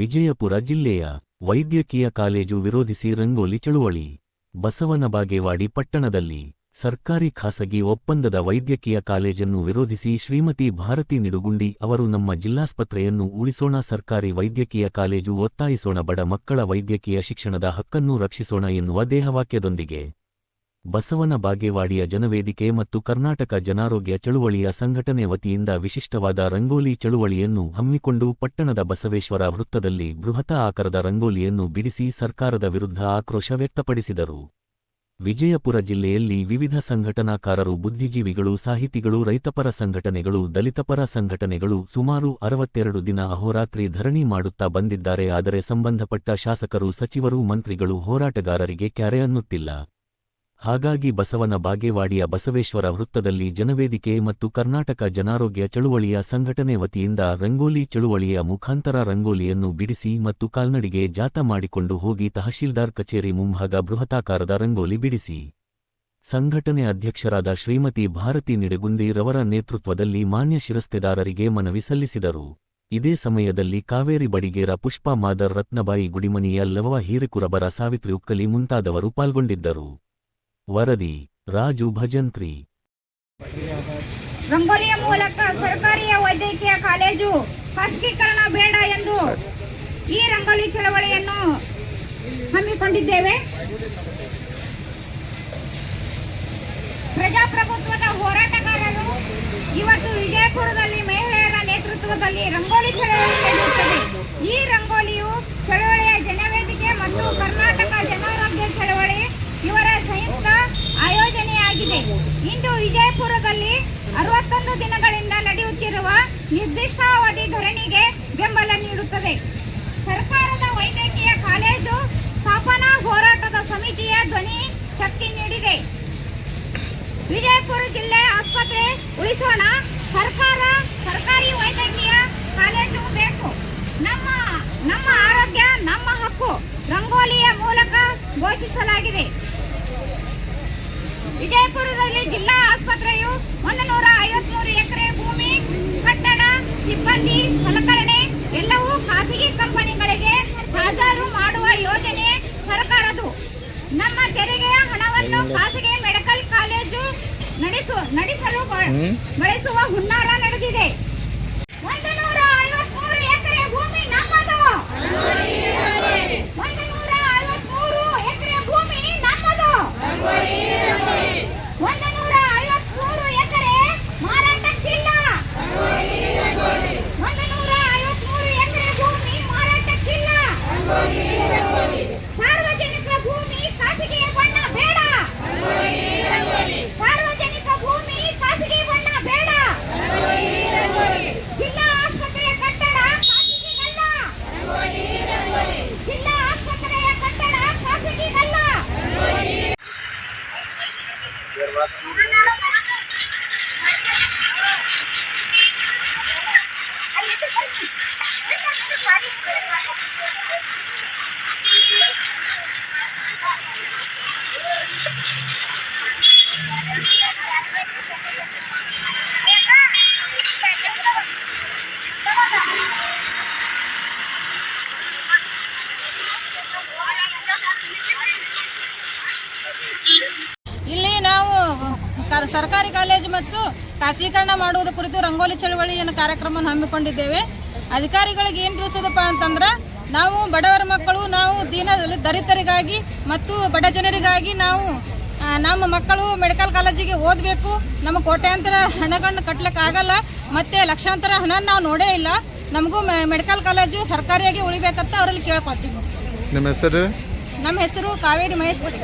ವಿಜಯಪುರ ಜಿಲ್ಲೆಯ ವೈದ್ಯಕೀಯ ಕಾಲೇಜು ವಿರೋಧಿಸಿ ರಂಗೋಲಿ ಚಳುವಳಿ. ಬಸವನ ಬಾಗೇವಾಡಿ ಪಟ್ಟಣದಲ್ಲಿ ಸರ್ಕಾರಿ ಖಾಸಗಿ ಒಪ್ಪಂದದ ವೈದ್ಯಕೀಯ ಕಾಲೇಜನ್ನು ವಿರೋಧಿಸಿ ಶ್ರೀಮತಿ ಭಾರತಿ ನಿಡುಗುಂಡಿ ಅವರು ನಮ್ಮ ಜಿಲ್ಲಾಸ್ಪತ್ರೆಯನ್ನು ಉಳಿಸೋಣ, ಸರ್ಕಾರಿ ವೈದ್ಯಕೀಯ ಕಾಲೇಜು ಒತ್ತಾಯಿಸೋಣ, ಬಡ ಮಕ್ಕಳ ವೈದ್ಯಕೀಯ ಶಿಕ್ಷಣದ ಹಕ್ಕನ್ನು ರಕ್ಷಿಸೋಣ ಎನ್ನುವ ದೇಹವಾಕ್ಯದೊಂದಿಗೆ ಬಸವನ ಬಾಗೇವಾಡಿಯ ಜನವೇದಿಕೆ ಮತ್ತು ಕರ್ನಾಟಕ ಜನಾರೋಗ್ಯ ಚಳುವಳಿಯ ಸಂಘಟನೆ ವತಿಯಿಂದ ವಿಶಿಷ್ಟವಾದ ರಂಗೋಲಿ ಚಳುವಳಿಯನ್ನು ಹಮ್ಮಿಕೊಂಡು ಪಟ್ಟಣದ ಬಸವೇಶ್ವರ ವೃತ್ತದಲ್ಲಿ ಬೃಹತ ಆಕಾರದ ರಂಗೋಲಿಯನ್ನು ಬಿಡಿಸಿ ಸರ್ಕಾರದ ವಿರುದ್ಧ ಆಕ್ರೋಶ ವ್ಯಕ್ತಪಡಿಸಿದರು. ವಿಜಯಪುರ ಜಿಲ್ಲೆಯಲ್ಲಿ ವಿವಿಧ ಸಂಘಟನಾಕಾರರು, ಬುದ್ಧಿಜೀವಿಗಳು, ಸಾಹಿತಿಗಳು, ರೈತಪರ ಸಂಘಟನೆಗಳು, ದಲಿತಪರ ಸಂಘಟನೆಗಳು ಸುಮಾರು ಅರವತ್ತೆರಡು ದಿನ ಅಹೋರಾತ್ರಿ ಧರಣಿ ಮಾಡುತ್ತಾ ಬಂದಿದ್ದಾರೆ. ಆದರೆ ಸಂಬಂಧಪಟ್ಟ ಶಾಸಕರು, ಸಚಿವರು, ಮಂತ್ರಿಗಳು ಹೋರಾಟಗಾರರಿಗೆ ಕ್ಯಾರೆ ಅನ್ನುತ್ತಿಲ್ಲ. ಹಾಗಾಗಿ ಬಸವನ ಬಾಗೇವಾಡಿಯ ಬಸವೇಶ್ವರ ವೃತ್ತದಲ್ಲಿ ಜನವೇದಿಕೆ ಮತ್ತು ಕರ್ನಾಟಕ ಜನಾರೋಗ್ಯ ಚಳುವಳಿಯ ಸಂಘಟನೆ ವತಿಯಿಂದ ರಂಗೋಲಿ ಚಳುವಳಿಯ ಮುಖಾಂತರ ರಂಗೋಲಿಯನ್ನು ಬಿಡಿಸಿ ಮತ್ತು ಕಾಲ್ನಡಿಗೆ ಜಾತ ಮಾಡಿಕೊಂಡು ಹೋಗಿ ತಹಶೀಲ್ದಾರ್ ಕಚೇರಿ ಮುಂಭಾಗ ಬೃಹತಾಕಾರದ ರಂಗೋಲಿ ಬಿಡಿಸಿ. ಸಂಘಟನೆ ಅಧ್ಯಕ್ಷರಾದ ಶ್ರೀಮತಿ ಭಾರತಿ ನಿಡಗುಂದಿ ರವರ ನೇತೃತ್ವದಲ್ಲಿ ಮಾನ್ಯ ಶಿರಸ್ತೆದಾರರಿಗೆ ಮನವಿ ಸಲ್ಲಿಸಿದರು. ಇದೇ ಸಮಯದಲ್ಲಿ ಕಾವೇರಿ ಬಡಿಗೇರ ಪುಷ್ಪಾ ಮಾದರ್ ರತ್ನಬಾಯಿ ಗುಡಿಮನಿಯ ಲವ ಹೀರೆಕುರಬರ ಸಾವಿತ್ರಿ ಉಕ್ಕಲಿ ಮುಂತಾದವರು ಪಾಲ್ಗೊಂಡಿದ್ದರು. ವರದಿ, ರಾಜು ಭಜಂತ್ರಿ. ರಂಗೋಲಿಯ ಮೂಲಕ ಸರ್ಕಾರಿಯ ವೈದ್ಯಕೀಯ ಕಾಲೇಜು ಖಾಸಗೀಕರಣ ಬೇಡ ಎಂದು ಈ ರಂಗೋಲಿ ಚಳವಳಿಯನ್ನು ಹಮ್ಮಿಕೊಂಡಿದ್ದೇವೆ. ಪ್ರಜಾಪ್ರಭುತ್ವದ ಹೋರಾಟಗಾರರು ಇವತ್ತು ವಿಜಯಪುರದಲ್ಲಿ ಮಹಿಳೆಯರ ನೇತೃತ್ವದಲ್ಲಿ ರಂಗೋಲಿ ಚಳವಳಿ ನಡೆಯುತ್ತದೆ ಈ ರಂಗೋಲಿಯು ಚಳವಳಿಯ ಜನವೇದಿಕೆ ಮತ್ತು ಕರ್ನಾಟಕ ಜನಾರೋಗ್ಯ ಚಳವಳಿ ಇವರ ಸಂಯುಕ್ತ ಆಯೋಜನೆಯಾಗಿದೆ ಇಂದು ವಿಜಯಪುರದಲ್ಲಿ ಅರವತ್ತೊಂದು ದಿನಗಳಿಂದ ನಡೆಯುತ್ತಿರುವ ನಿರ್ದಿಷ್ಟಾವಧಿ ಧರಣಿಗೆ ಬೆಂಬಲ ನೀಡುತ್ತದೆ. ಸರ್ಕಾರದ ವೈದ್ಯಕೀಯ ಕಾಲೇಜು ಸ್ಥಾಪನಾ ಹೋರಾಟದ ಸಮಿತಿಯ ಧ್ವನಿ ಶಕ್ತಿ ನೀಡಿದೆ. ವಿಜಯಪುರ ಜಿಲ್ಲೆ ಆಸ್ಪತ್ರೆ ಉಳಿಸೋಣ. ಸರ್ಕಾರ ಸರ್ಕಾರಿ ವೈದ್ಯಕೀಯ ಕಾಲೇಜು ಬೇಕು ನಮ್ಮ ನಮ್ಮ ಆರೋಗ್ಯ ನಮ್ಮ ಹಕ್ಕು ರಂಗೋಲಿಯ ಮೂಲಕ ಘೋಷಿಸಲಾಗಿದೆ ವಿಜಯಪುರದಲ್ಲಿ ಜಿಲ್ಲಾ ಆಸ್ಪತ್ರೆಯು ಒಂದು ನೂರ ಐವತ್ಮೂರು ಎಕರೆ ಭೂಮಿ ಕಟ್ಟಡ ಸಿಬ್ಬಂದಿ ಸಲಕರಣೆ ಎಲ್ಲವೂ ಖಾಸಗಿ ಕಂಪನಿಗಳಿಗೆ ಹಾಜರು ಮಾಡುವ ಯೋಜನೆ ಸರ್ಕಾರದು ನಮ್ಮ ತೆರಿಗೆಯ ಹಣವನ್ನು ಖಾಸಗಿ ಮೆಡಿಕಲ್ ಕಾಲೇಜು ನಡೆಸು ನಡೆಸಲು ಬಳಸುವ ಹುನ್ನಾರ ನಡೆದಿದೆ. ಸರ್ಕಾರಿ ಕಾಲೇಜು ಮತ್ತು ಖಾಸಗೀಕರಣ ಮಾಡುವುದರ ಕುರಿತು ರಂಗೋಲಿ ಚಳವಳಿಯನ್ನು ಕಾರ್ಯಕ್ರಮವನ್ನು ಹಮ್ಮಿಕೊಂಡಿದ್ದೇವೆ. ಅಧಿಕಾರಿಗಳಿಗೆ ಏನು ತಿಳಿಸೋದಪ್ಪ ಅಂತಂದ್ರೆ ನಾವು ಬಡವರ ಮಕ್ಕಳು ನಾವು ದೀನ ದಲಿತರಿಗಾಗಿ ಮತ್ತು ಬಡ ಜನರಿಗಾಗಿ ನಾವು ನಮ್ಮ ಮಕ್ಕಳು ಮೆಡಿಕಲ್ ಕಾಲೇಜಿಗೆ ಓದಬೇಕು. ನಮ್ಮ ಕೋಟ್ಯಾಂತರ ಹಣಗಳನ್ನು ಕಟ್ಲಿಕ್ಕೆ ಆಗಲ್ಲ ಮತ್ತೆ ಲಕ್ಷಾಂತರ ಹಣ ನಾವು ನೋಡೇ ಇಲ್ಲ. ನಮಗೂ ಮೆಡಿಕಲ್ ಕಾಲೇಜು ಸರ್ಕಾರಿಯಾಗಿ ಉಳಿಬೇಕಂತ ಅವರಲ್ಲಿ ಕೇಳ್ಕೊಳ್ತೀವಿ. ನಮ್ಮ ಹೆಸರು? ನಮ್ಮ ಹೆಸರು ಕಾವೇರಿ ಮಹೇಶ್ ಭಟ್